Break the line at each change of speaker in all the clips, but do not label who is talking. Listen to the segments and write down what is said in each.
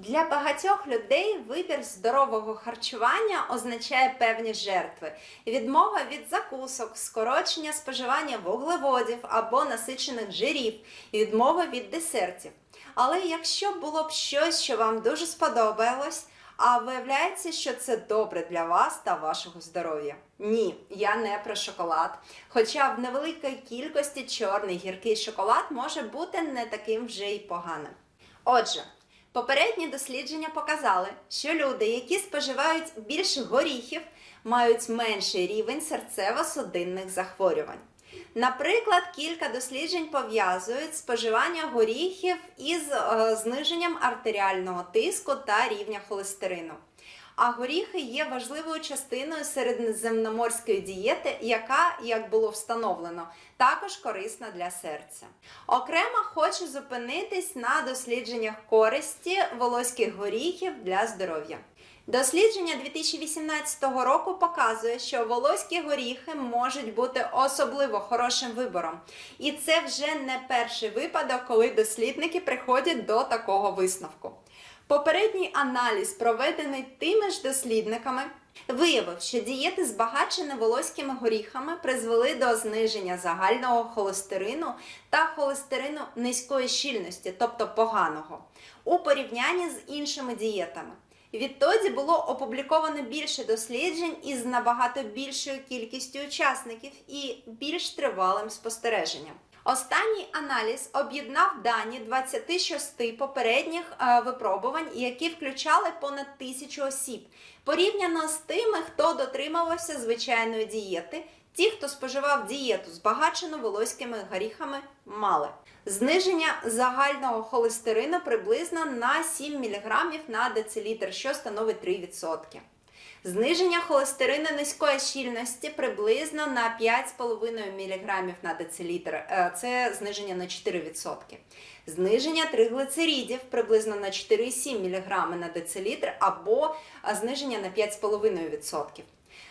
Для багатьох людей вибір здорового харчування означає певні жертви: відмова від закусок, скорочення споживання вуглеводів або насичених жирів, відмова від десертів. Але якщо було б щось, що вам дуже сподобалось, а виявляється, що це добре для вас та вашого здоров'я. Ні, я не про шоколад. Хоча в невеликій кількості чорний гіркий шоколад може бути не таким вже й поганим. Отже, попередні дослідження показали, що люди, які споживають більше горіхів, мають менший рівень серцево-судинних захворювань. Наприклад, кілька досліджень пов'язують споживання горіхів із е, зниженням артеріального тиску та рівня холестерину. А горіхи є важливою частиною середземноморської дієти, яка, як було встановлено, також корисна для серця. Окремо хочу зупинитись на дослідженнях користі волоських горіхів для здоров'я. Дослідження 2018 року показує, що волоські горіхи можуть бути особливо хорошим вибором. І це вже не перший випадок, коли дослідники приходять до такого висновку. Попередній аналіз, проведений тими ж дослідниками, виявив, що дієти, збагачені волоськими горіхами, призвели до зниження загального холестерину та холестерину низької щільності, тобто поганого, у порівнянні з іншими дієтами. Відтоді було опубліковано більше досліджень із набагато більшою кількістю учасників і більш тривалим спостереженням. Останній аналіз об'єднав дані 26 попередніх е, випробувань, які включали понад тисячу осіб, порівняно з тими, хто дотримувався звичайної дієти. Ті, хто споживав дієту, збагачену волоськими горіхами, мали зниження загального холестерину приблизно на 7 мг на децилітр, що становить 3%. Зниження холестерину низької щільності приблизно на 5,5 мг на децилітр. Е, Це зниження на 4%. Зниження триглицеридів приблизно на 4,7 мг на децилітр або е, зниження на 5,5%.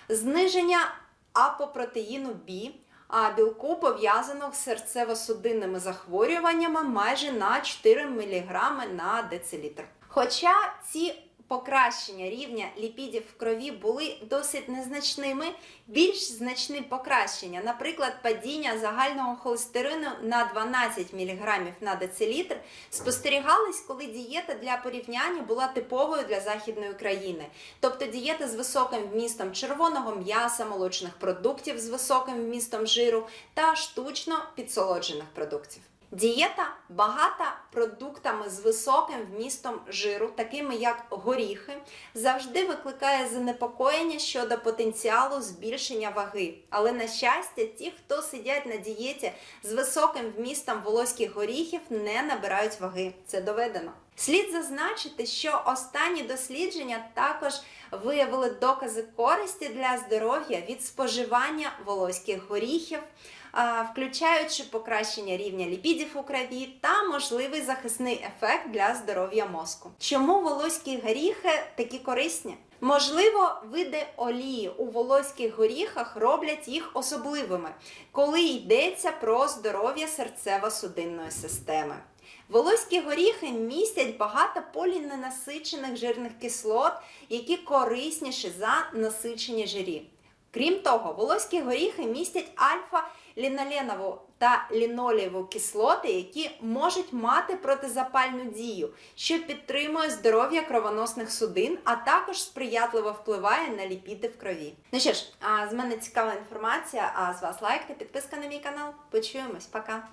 Зниження апопротеїну B, а білку пов'язаного з серцево-судинними захворюваннями майже на 4 мг на децилітр. Хоча ці покращення рівня ліпідів в крові були досить незначними, більш значні покращення, наприклад, падіння загального холестерину на 12 мг на децилітр, спостерігались, коли дієта для порівняння була типовою для західної країни, тобто дієта з високим вмістом червоного м'яса, молочних продуктів з високим вмістом жиру та штучно підсолоджених продуктів. Дієта багата продуктами з високим вмістом жиру, такими як горіхи, завжди викликає занепокоєння щодо потенціалу збільшення ваги. Але, на щастя, ті, хто сидять на дієті з високим вмістом волоських горіхів, не набирають ваги. Це доведено. Слід зазначити, що останні дослідження також виявили докази користі для здоров'я від споживання волоських горіхів, включаючи покращення рівня ліпідів у крові та можливий захисний ефект для здоров'я мозку. Чому волоські горіхи такі корисні? Можливо, види олії у волоських горіхах роблять їх особливими, коли йдеться про здоров'я серцево-судинної системи. Волоські горіхи містять багато поліненасичених жирних кислот, які корисніші за насичені жирі. Крім того, волоські горіхи містять альфа-ліноленову та лінолієву кислоти, які можуть мати протизапальну дію, що підтримує здоров'я кровоносних судин, а також сприятливо впливає на ліпіди в крові. Ну що ж, а з мене цікава інформація. А з вас лайк та підписка на мій канал. Почуємось, пока!